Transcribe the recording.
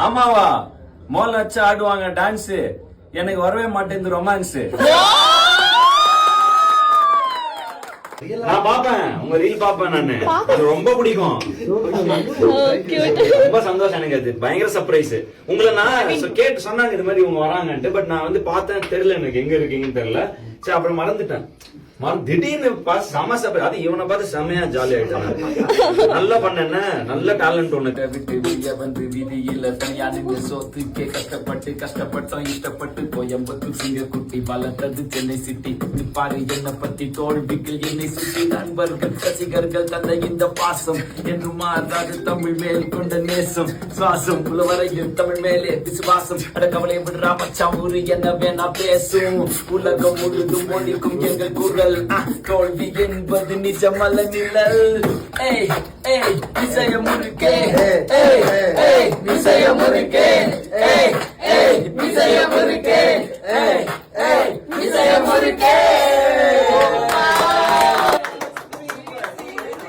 ஆமாவா? மோல் வச்சு ஆடுவாங்க டான்ஸ் எனக்கு வரவே மாட்டேங்குது ரொமான்ஸ் நான் பாப்பேன் உங்க ரீல் பாப்பேன் நானு. அது ரொம்ப பிடிக்கும். ரொம்ப சந்தோஷம் எனக்கு அது. பயங்கர சர்ப்ரைஸ் உங்களை நான் கேட்டு சொன்னாங்க இது மாதிரி இவங்க வராங்கன்ட்டு பட் நான் வந்து பார்த்தேன் தெரியல எனக்கு. எங்க இருக்கீங்கன்னு தெரியல. சரி அப்புறம் மறந்துட்டேன். மறந்து திடீர்னு பார்த்து செம சர்ப்ரைஸ் அது இவனை பார்த்து செமையா ஜாலி ஆயிட்டான். நல்லா பண்ண நல்ல டேலண்ட் ஒண்ணு விட்டு வெளிய வந்து விதியில தனியா நின்று சோத்துக்கே கஷ்டப்பட்டு கஷ்டப்பட்டோம் இஷ்டப்பட்டு கோயம்புத்தூர் சிங்க குட்டி வளர்த்தது சென்னை சிட்டி பாரு என்னை பத்தி தோல்விகள் என்னை சுற்றி நண்பர்கள் ரசிகர்கள் தந்த இந்த பாசம். என்று மாறாது தமிழ் மேல் கொண்ட நேசம். சுவாசம் புலவரையில் தமிழ் மேலே விசுவாசம். அட கவலை விடுறா மச்சா ஊரு என்ன வேணா பேசும். உலகம் முழுதும் ஒழிக்கும் எங்கள் குரல். நிழல். தோல்வி என்பது நிஜமல்ல நிழல். ஏய் ஏய் நிச்சயம் இருக்கே ஏய் ஏய்